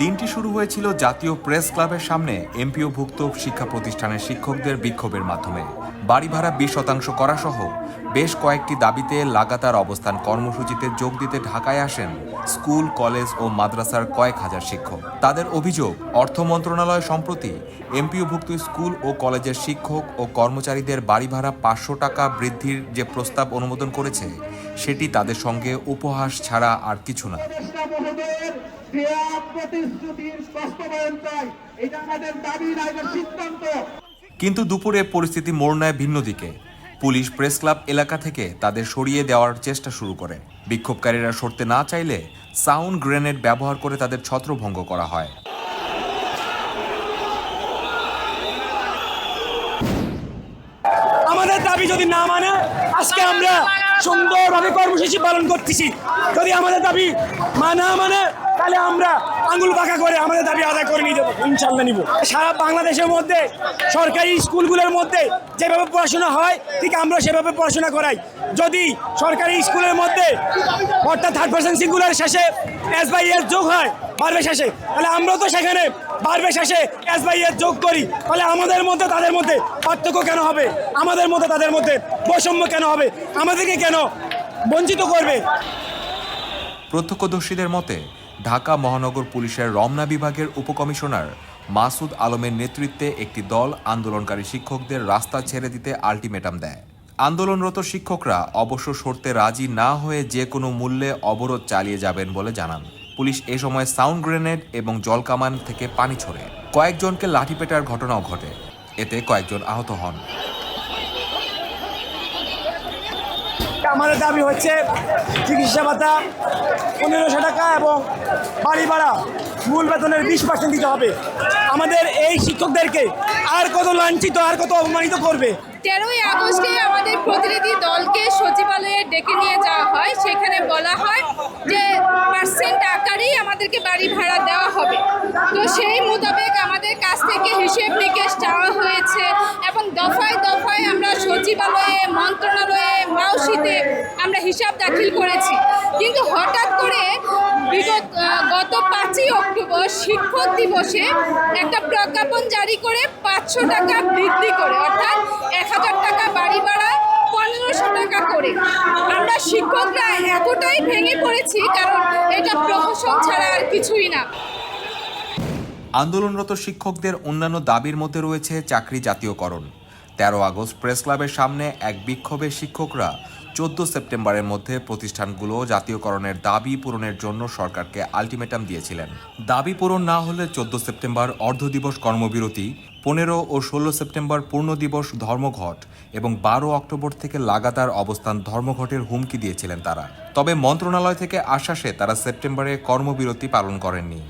দিনটি শুরু হয়েছিল জাতীয় প্রেস ক্লাবের সামনে এমপিওভুক্ত শিক্ষা প্রতিষ্ঠানের শিক্ষকদের বিক্ষোভের মাধ্যমে। বাড়ি ভাড়া বিশ শতাংশ করা সহ বেশ কয়েকটি দাবিতে লাগাতার অবস্থান কর্মসূচিতে যোগ দিতে ঢাকায় আসেন স্কুল, কলেজ ও মাদ্রাসার কয়েক হাজার শিক্ষক। তাদের অভিযোগ, অর্থ মন্ত্রণালয় সম্প্রতি এমপিওভুক্ত স্কুল ও কলেজের শিক্ষক ও কর্মচারীদের বাড়ি ভাড়া পাঁচশো টাকা বৃদ্ধির যে প্রস্তাব অনুমোদন করেছে, সেটি তাদের সঙ্গে উপহাস ছাড়া আর কিছু না। প্রতিশ্রুতির চাই। এটা আমাদের দাবি, না এটা সিদ্ধান্ত? কিন্তু দুপুরে পরিস্থিতি মোড় নেয় ভিন্ন দিকে। পুলিশ প্রেস ক্লাব এলাকা থেকে তাদের সরিয়ে দেওয়ার চেষ্টা শুরু করে। বিক্ষোভকারীরা সরতে না চাইলে সাউন্ড গ্রেনেড ব্যবহার করে তাদের ছত্রভঙ্গ করা হয়। আমাদের দাবি যদি না মানে আজকে আমরা সুন্দরভাবে কর্মসূচি পালন করতেছি। যদি আমাদের দাবি মানা মানে তাহলে আমরা আঙুল বাঁকা করে আমাদের দাবি আদায় করে নিয়ে যাব ইনশাল্লাহ নিব। সারা বাংলাদেশের মধ্যে, সরকারি স্কুলগুলোর মধ্যে যেভাবে পড়াশোনা হয়, ঠিক আমরা সেভাবে পড়াশোনা করাই। যদি সরকারি স্কুলের মধ্যে, অর্থাৎ থার্ড পার্সেন্ট সিঙ্গুলার শেষে এস বাই এস যোগ হয় বাড়বে শেষে। তাহলে আমরাও তো সেখানে বাড়বে শেষে। এস বাই এস যোগ করি। তাহলে আমাদের মধ্যে তাদের মধ্যে পার্থক্য কেন হবে? আমাদের মধ্যে তাদের মধ্যে বৈষম্য কেন হবে? আমাদেরকে কেন বঞ্চিত করবে? প্রত্যক্ষদর্শীদের মতে, ঢাকা মহানগর পুলিশের রমনা বিভাগের উপকমিশনার মাসুদ আলমের নেতৃত্বে একটি দল আন্দোলনকারী শিক্ষকদের রাস্তা ছেড়ে দিতে আলটিমেটাম দেয়। আন্দোলনরত শিক্ষকরা অবশ্য সরতে রাজি না হয়ে যে কোনো মূল্যে অবরোধ চালিয়ে যাবেন বলে জানান। পুলিশ এ সময় সাউন্ড গ্রেনেড এবং জলকামান থেকে পানি ছড়ে। কয়েকজনকে লাঠিপেটার ঘটনাও ঘটে। এতে কয়েকজন আহত হন। আমাদের দাবি হচ্ছে চিকিৎসা ভাতা পনেরোশো টাকা এবং বাড়ি ভাড়া মূল বেতনের বিশ পার্সেন্ট দিতে হবে। আমাদের এই শিক্ষকদেরকে আর কত লাঞ্ছিত আর কত অপমানিত করবে? তেরোই আগস্টে আমাদের প্রতিনিধি দলকে সচিবালয়ে ডেকে নিয়ে যাওয়া হয়। সেখানে বলা হয় যে পার্সেন্ট আকারেই আমাদেরকে বাড়ি ভাড়া দেওয়া হবে। তো সেই মোতাবেক আমাদের কাছ থেকে হিসেব নিকেশ চাওয়া হয়েছে এবং দফায় দফায় আমরা সচিবালয়ে, মন্ত্রণালয়ে, মাউসিতে আমরা হিসাব দাখিল করেছি। কিন্তু হঠাৎ করে বিগত গত পাঁচই অক্টোবর শিক্ষক দিবসে একটা প্রজ্ঞাপন জারি করে পাঁচশো টাকা বৃদ্ধি করে অর্থাৎ এক হাজার টাকা বাড়ি ভাড়া পনেরোশো টাকা করে আমরা শিক্ষকরা এতটাই পড়েছি কারণ এটা প্রহসন ছাড়া আর কিছুই না। আন্দোলনরত শিক্ষকদের অন্যান্য দাবির মধ্যে রয়েছে চাকরি জাতীয়করণ। তেরো আগস্ট প্রেস ক্লাবের সামনে এক বিক্ষোভে শিক্ষকরা চোদ্দ সেপ্টেম্বরের মধ্যে প্রতিষ্ঠানগুলো জাতীয়করণের দাবি পূরণের জন্য সরকারকে আলটিমেটাম দিয়েছিলেন। দাবি পূরণ না হলে চোদ্দ সেপ্টেম্বর অর্ধ দিবস কর্মবিরতি, পনেরো ও ষোলো সেপ্টেম্বর পূর্ণ দিবস ধর্মঘট এবং বারো অক্টোবর থেকে লাগাতার অবস্থান ধর্মঘটের হুমকি দিয়েছিলেন তারা। তবে মন্ত্রণালয় থেকে আশ্বাসে তারা সেপ্টেম্বরে কর্মবিরতি পালন করেননি।